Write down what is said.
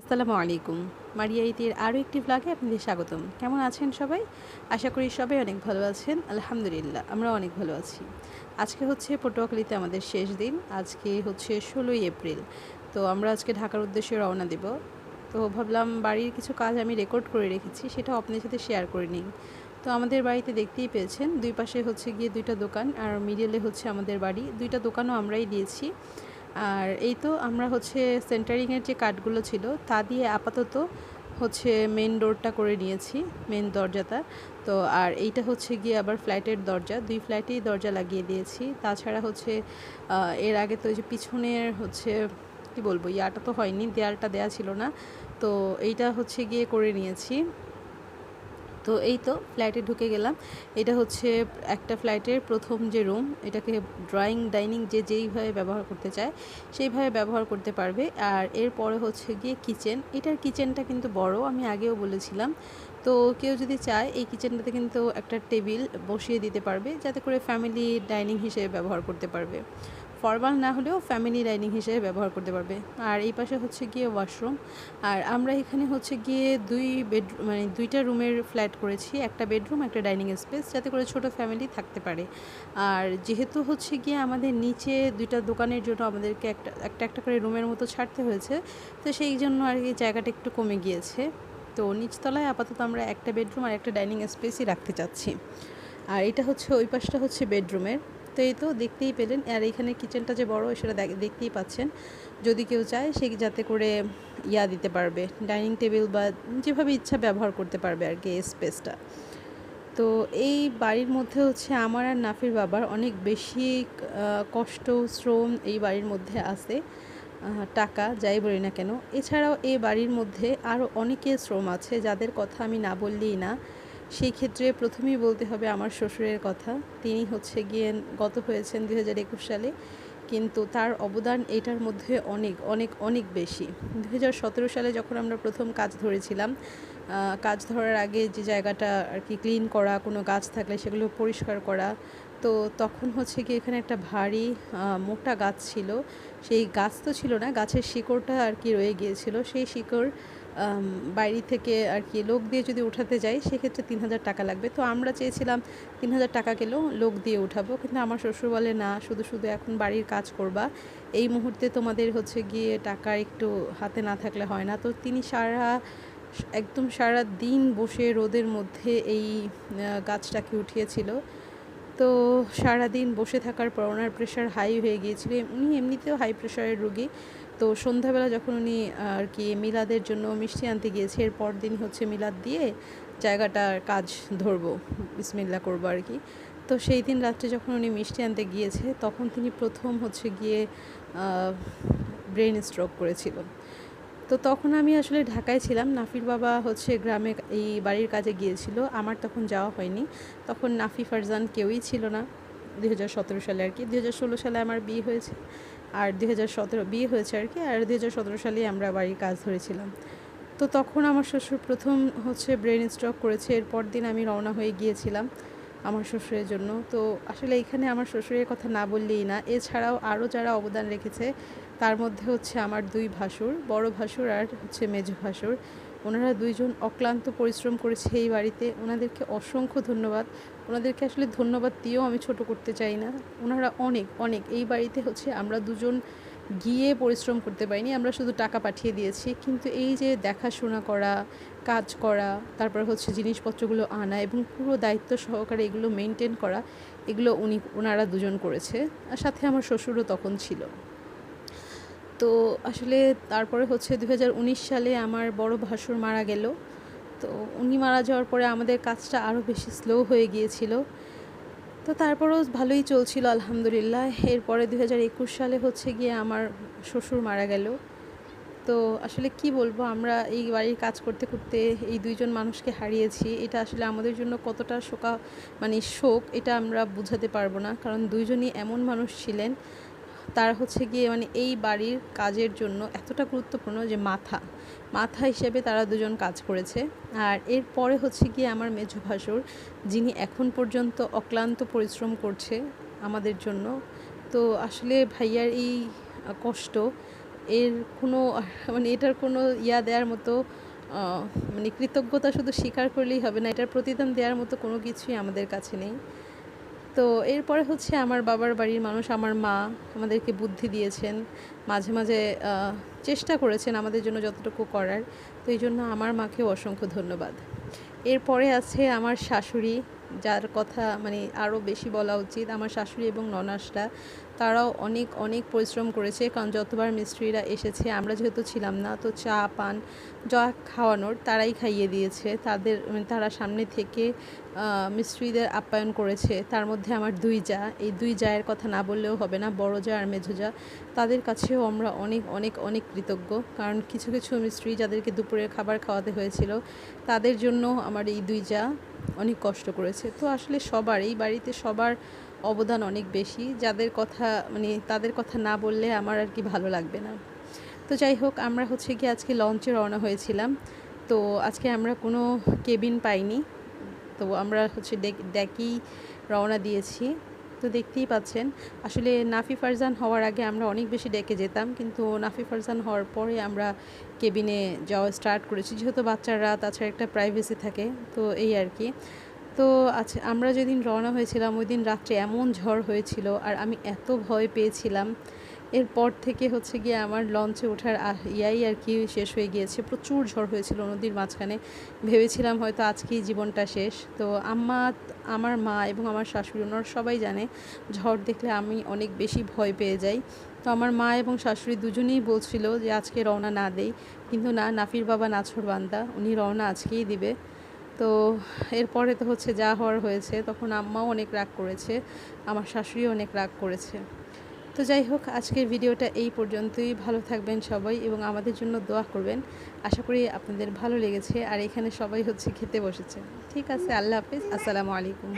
আসসালামু আলাইকুম। মারিয়া ইতির আরও একটি ব্লগে আপনাদের স্বাগতম। কেমন আছেন সবাই? আশা করি সবাই অনেক ভালো আছেন। আলহামদুলিল্লাহ আমরা অনেক ভালো আছি। আজকে হচ্ছে পটুয়াখালীতে আমাদের শেষ দিন। আজকে হচ্ছে ষোলোই এপ্রিল। তো আমরা আজকে ঢাকার উদ্দেশ্যে রওনা দেব। তো ভাবলাম বাড়ির কিছু কাজ আমি রেকর্ড করে রেখেছি সেটা আপনাদের সাথে শেয়ার করে নিই। তো আমাদের বাড়িতে দেখতেই পেয়েছেন, দুই পাশে হচ্ছে গিয়ে দুইটা দোকান, আর মিডিলে হচ্ছে আমাদের বাড়ি। দুইটা দোকানও আমরাই দিয়েছি। আর এই তো আমরা হচ্ছে সেন্টারিংয়ের যে কাঠগুলো ছিল, তা দিয়ে আপাতত হচ্ছে মেন ডোরটা করে নিয়েছি মেন দরজাটা। তো আর এইটা হচ্ছে গিয়ে আবার ফ্ল্যাটের দরজা। দুই ফ্ল্যাটেই দরজা লাগিয়ে দিয়েছি। তাছাড়া হচ্ছে এর আগে তো ওই যে পিছনের হচ্ছে, কি বলব, ইয়াটা তো হয়নি, দেয়ালটা দেয়া ছিল না। তো এইটা হচ্ছে গিয়ে করে নিয়েছি। তো এই তো ফ্ল্যাটে ঢুকে গেলাম। এটা হচ্ছে একটা ফ্ল্যাটের প্রথম যে রুম এটাকে ড্রয়িং ডাইনিং যে যেইভাবে ব্যবহার করতে চায়, সেইভাবে ব্যবহার করতে পারবে। আর এরপরে হচ্ছে গিয়ে কিচেন এটার কিচেনটা কিন্তু বড়, আমি আগেও বলেছিলাম। তো কেউ যদি চায়, এই কিচেনটাতে কিন্তু একটা টেবিল বসিয়ে দিতে পারবে, যাতে করে ফ্যামিলি ডাইনিং হিসেবে ব্যবহার করতে পারবে। ফরমাল না হলেও ফ্যামিলি ডাইনিং হিসেবে ব্যবহার করতে পারবে। আর এই পাশে হচ্ছে গিয়ে ওয়াশরুম। আর আমরা এখানে হচ্ছে গিয়ে দুই বেডরুম মানে দুইটা রুমের ফ্ল্যাট করেছি। একটা বেডরুম, একটা ডাইনিং স্পেস, যাতে করে ছোট ফ্যামিলি থাকতে পারে। আর যেহেতু হচ্ছে গিয়ে আমাদের নিচে দুইটা দোকানের জন্য আমাদেরকে একটা একটা একটা করে রুমের মতো ছাড়তে হয়েছে, তো সেই জন্য আর কি জায়গাটা একটু কমে গিয়েছে। তো নিচতলায় আপাতত আমরা একটা বেডরুম আর একটা ডাইনিং স্পেসই রাখতে চাচ্ছি। আর এটা হচ্ছে ওই পাশটা হচ্ছে বেডরুমের। তো তো দেখতেই পেলেন। আর এখানে কিচেনটা যে বড়, সেটা দেখ- দেখতেই পাচ্ছেন। যদি কেউ চায়, সে যাতে করে ইয়া দিতে পারবে। ডাইনিং টেবিল বা যেভাবে ইচ্ছা ব্যবহার করতে পারবে আর কি স্পেসটা তো এই বাড়ির মধ্যে হচ্ছে আমার আর নাফির বাবার অনেক বেশি কষ্ট, শ্রম এই বাড়ির মধ্যে আছে টাকা, যাই বলি না কেন। এছাড়াও এই বাড়ির মধ্যে আরও অনেকের শ্রম আছে, যাদের কথা আমি না বললেই না। সেই ক্ষেত্রে প্রথমেই বলতে হবে আমার শ্বশুরের কথা। তিনি হচ্ছে গিয়ে গত হয়েছেন দুই হাজার একুশ সালে। কিন্তু তার অবদান এটার মধ্যে অনেক অনেক অনেক বেশি। দু হাজার সতেরো সালে যখন আমরা প্রথম কাজ ধরেছিলাম কাজ ধরার আগে যে জায়গাটা আর কি ক্লিন করা, কোনো গাছ থাকলে সেগুলো পরিষ্কার করা, তো তখন হচ্ছে কি এখানে একটা ভারী মোটা গাছ ছিল। সেই গাছ তো ছিল না, গাছের শিকড়টা আর কি রয়ে গিয়েছিল। সেই শিকড় বাইরে থেকে আর কি লোক দিয়ে যদি উঠাতে যাই, সেক্ষেত্রে তিন হাজার টাকা লাগবে। তো আমরা চেয়েছিলাম তিন হাজার টাকা গেলেও লোক দিয়ে উঠাবো। কিন্তু আমার শ্বশুর বলে, না, শুধু শুধু এখন বাড়ির কাজ করবা। এই মুহূর্তে তোমাদের হচ্ছে গিয়ে টাকা একটু হাতে না থাকলে হয় না। তো তিনি সারা, একদম সারা দিন বসে রোদের মধ্যে এই গাছটাকে উঠিয়েছিল। তো সারাদিন বসে থাকার পর ওনার প্রেশার হাই হয়ে গিয়েছিল। উনি এমনিতেও হাই প্রেশারের রুগী। তো সন্ধ্যাবেলা যখন উনি আর কি মিলাদের জন্য মিষ্টি আনতে গিয়েছে এর দিন হচ্ছে মিলাদ দিয়ে জায়গাটার কাজ ধরবো, বিসমিল্লা করব আর কি। তো সেই দিন রাত্রে যখন উনি মিষ্টি আনতে গিয়েছে, তখন তিনি প্রথম হচ্ছে গিয়ে ব্রেন স্ট্রোক করেছিল। তো তখন আমি আসলে ঢাকায় ছিলাম। নাফির বাবা হচ্ছে গ্রামে এই বাড়ির কাজে গিয়েছিল। আমার তখন যাওয়া হয়নি। তখন নাফি, ফারজান কেউই ছিল না। দু হাজার সতেরো সালে আর কি। দু হাজার ষোলো সালে আমার বিয়ে হয়েছে। আর দুই হাজার সতেরো বিয়ে হয়েছে আর কি, আর দুই হাজার সতেরো সালেই আমরা বাড়ির কাজ ধরেছিলাম। তো তখন আমার শ্বশুর প্রথম হচ্ছে ব্রেন স্ট্রোক করেছে, এরপর দিন আমি রওনা হয়ে গিয়েছিলাম আমার শ্বশুরের জন্য। তো আসলে এখানে আমার শ্বশুরের কথা না বললেই না, এছাড়াও আরও যারা অবদান রেখেছে, তার মধ্যে হচ্ছে আমার দুই ভাসুর, বড় ভাসুর আর হচ্ছে মেজ ভাসুর। ওনারা দুইজন অক্লান্ত পরিশ্রম করেছে এই বাড়িতে। ওনাদেরকে অসংখ্য ধন্যবাদ। ওনাদেরকে আসলে ধন্যবাদ দিয়েও আমি ছোট করতে চাই না। ওনারা অনেক অনেক। এই বাড়িতে হচ্ছে আমরা দুজন গিয়ে পরিশ্রম করতে পারিনি, আমরা শুধু টাকা পাঠিয়ে দিয়েছি। কিন্তু এই যে দেখাশোনা করা, কাজ করা, তারপর হচ্ছে জিনিসপত্রগুলো আনা এবং পুরো দায়িত্ব সহকারে এগুলো মেনটেন করা, এগুলো উনি, ওনারা দুজন করেছে। আর সাথে আমার শ্বশুরও তখন ছিল। তো আসলে তারপরে হচ্ছে দু হাজার উনিশ সালে আমার বড় ভাসুর মারা গেল। তো উনি মারা যাওয়ার পরে আমাদের কাজটা আরও বেশি স্লো হয়ে গিয়েছিল। তো তারপরেও ভালোই চলছিল, আলহামদুলিল্লাহ। এরপরে দু হাজার একুশ সালে হচ্ছে গিয়ে আমার শ্বশুর মারা গেল। তো আসলে কি বলব, আমরা এই বাড়ির কাজ করতে করতে এই দুইজন মানুষকে হারিয়েছি। এটা আসলে আমাদের জন্য কতটা শোকা মানে শোক, এটা আমরা বোঝাতে পারব না। কারণ দুইজনই এমন মানুষ ছিলেন তারা হচ্ছে গিয়ে মানে এই বাড়ির কাজের জন্য এতটা গুরুত্বপূর্ণ যে মাথা। মাথা হিসেবে তারা দুজন কাজ করেছে। আর এরপরে হচ্ছে গিয়ে আমার মেজো ভাসুর, যিনি এখন পর্যন্ত অক্লান্ত পরিশ্রম করছে আমাদের জন্য। তো আসলে ভাইয়ার এই কষ্ট, এর কোনো মানে এটার কোনো ইয়া দেওয়ার মতো মানে কৃতজ্ঞতা শুধু স্বীকার করলেই হবে না, এটার প্রতিদান দেওয়ার মতো কোনো কিছুই আমাদের কাছে নেই। তো এরপরে হচ্ছে আমার বাবার বাড়ির মানুষ আমার মা আমাদেরকে বুদ্ধি দিয়েছেন, মাঝে মাঝে চেষ্টা করেছেন আমাদের জন্য যতটুকু করার। তো এই জন্য আমার মাকেও অসংখ্য ধন্যবাদ। এরপরে আছে আমার শাশুড়ি যার কথা মানে আরও বেশি বলা উচিত, আমার শাশুড়ি এবং ননাসরা, তারাও অনেক অনেক পরিশ্রম করেছে, কারণ যতবার মিস্ত্রিরা এসেছে, আমরা যেহেতু ছিলাম না, তো চা, পান, যা খাওয়ানোর তারাই খাইয়ে দিয়েছে। তাদের মানে তারা সামনে থেকে মিস্ত্রিদের আপ্যায়ন করেছে। তার মধ্যে আমার দুই যা, এই দুই জায়ের কথা না বললেও হবে না, বড় যা আর মেঝো যা, তাদের কাছেও আমরা অনেক অনেক অনেক কৃতজ্ঞ। কারণ কিছু কিছু মিস্ত্রি যাদেরকে দুপুরের খাবার খাওয়াতে হয়েছিল, তাদের জন্য আমার এই দুই যা অনেক কষ্ট করেছে। তো আসলে সবার, এই বাড়িতে সবার অবদান অনেক বেশি। যাদের কথা মানে তাদের কথা না বললে আমার আর কি ভালো লাগবে না। তো যাই হোক, আমরা হচ্ছে কি আজকে লঞ্চে রওনা হয়েছিলাম। তো আজকে আমরা কোনো কেবিন পাইনি। তো আমরা হচ্ছে ডেক- ডেকেই রওনা দিয়েছি। তো দেখতেই পাচ্ছেন। আসলে নাফি ফারজান হওয়ার আগে আমরা অনেক বেশি ডেকে যেতাম, কিন্তু নাফি ফারজান হওয়ার পরে আমরা কেবিনে যাওয়া স্টার্ট করেছি। যেহেতু বাচ্চারা, তাছাড়া একটা প্রাইভেসি থাকে, তো এই আর কি। তো আচ্ছা আমরা যেদিন রওনা হয়েছিলাম, ওই দিন রাত্রে এমন ঝড় হয়েছিল, আর আমি এত ভয় পেয়েছিলাম। এরপর থেকে হচ্ছে গিয়ে আমার লঞ্চে ওঠার ইয়াই আর কি শেষ হয়ে গিয়েছে। প্রচুর ঝড় হয়েছিল নদীর মাঝখানে। ভেবেছিলাম হয়তো আজকেই জীবনটা শেষ। তো আম্মা, আমার মা এবং আমার শাশুড়ি, ওনারা সবাই জানে, ঝড় দেখলে আমি অনেক বেশি ভয় পেয়ে যাই। তো আমার মা এবং শাশুড়ি দুজনেই বলছিল যে, আজকে রওনা না দেই। কিন্তু না, নাফির বাবা নাছর বান্দা, উনি রওনা আজকেই দিবে। তো এরপরে তো হচ্ছে যা হওয়ার হয়েছে, তখন আম্মাও অনেক রাগ করেছে, আমার শাশুড়িও অনেক রাগ করেছে। তো যাই হোক, আজকের ভিডিওটা এই পর্যন্তই। ভালো থাকবেন সবাই এবং আমাদের জন্য দোয়া করবেন। আশা করি আপনাদের ভালো লেগেছে। আর এখানে সবাই হচ্ছে খেতে বসেছে। ঠিক আছে, আল্লাহ হাফিজ। আসসালামু আলাইকুম।